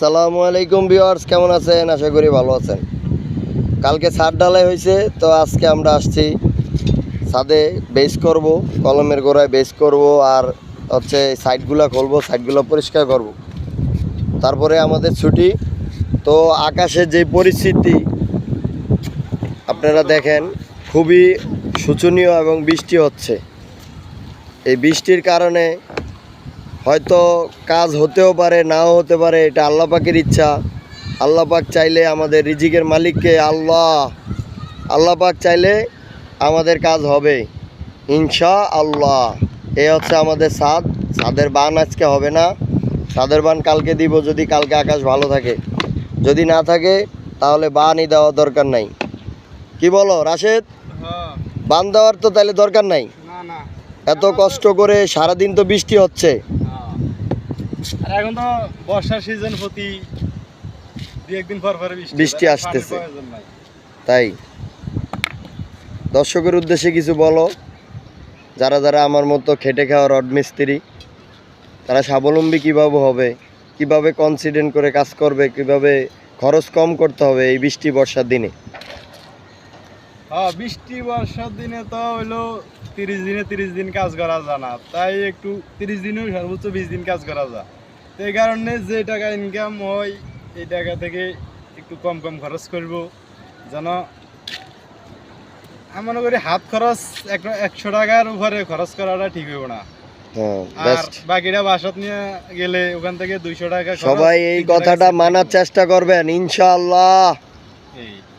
আসসালামু আলাইকুম ভিউয়ার্স, কেমন আছেন? আশা করি ভালো আছেন। কালকে ছাদ ঢালাই হয়েছে, তো আজকে আমরা আসছি ছাদে বেস করব, কলমের গোড়ায় বেস করব আর হচ্ছে সাইডগুলো খুলবো সাইডগুলো পরিষ্কার করব। তারপরে আমাদের ছুটি, তো আকাশের যে পরিস্থিতি, আপনারা দেখেন, খুবই শোচনীয় এবং বৃষ্টি হচ্ছে। এই বৃষ্টির কারণে হয়তো কাজ হতেও পারে নাও হতে পারে এটা আল্লাহ পাকের ইচ্ছা। আল্লাহ পাক চাইলে আমাদের রিজিকের মালিককে আল্লাহ আল্লাহ পাক চাইলে আমাদের কাজ হবে। ইনশা আল্লাহ এ হচ্ছে আমাদের সাদ। সাদের বান আজকে হবে না। সাদের বান কালকে দিব যদি কালকে আকাশ ভালো থাকে। যদি না থাকে তাহলে বানই দেওয়া দরকার নাই। কি বলো রাশেদ? হ্যাঁ, বান দেওয়ার তো তাহলে দরকার নাই। এত কষ্ট করে সারাদিন তো বৃষ্টি হচ্ছে। আর এখন তো বর্ষার সিজন প্রতি দুই একদিন পর পর বৃষ্টি বৃষ্টি আসতেছে। তাই? দর্শকের উদ্দেশ্যে কিছু বলো। যারা যারা আমার মতো খেটে খাওয়া রড মিস্ত্রি তারা স্বাবলম্বী কীভাবে হবে? কীভাবে কনসিডেন্ট করে কাজ করবে? কীভাবে খরচ কম করতে হবে এই বৃষ্টি বর্ষার দিনে? হ্যাঁ বৃষ্টি বর্ষার দিনে তো হইল তিরিশ দিনে তিরিশ দিন কাজ করা যায় না। তাই একটু তিরিশ দিনেও সর্বোচ্চ বিশ দিন কাজ করা যায়। তো এই কারণে যে টাকা ইনকাম হয় এই টাকা থেকে একটু কম কম খরচ করব। যেন আমি মনে করি হাত খরচ এক- একশো টাকার উপরে খরচ করাটা ঠিক হইব না। হ্যাঁ আর বেস্ট বাকিটা বাসাত নিয়ে গেলে ওখান থেকে দুইশো টাকা খরচ, সবাই এই কথাটা মানার চেষ্টা করবেন ইনশাআল্লাহ। এই।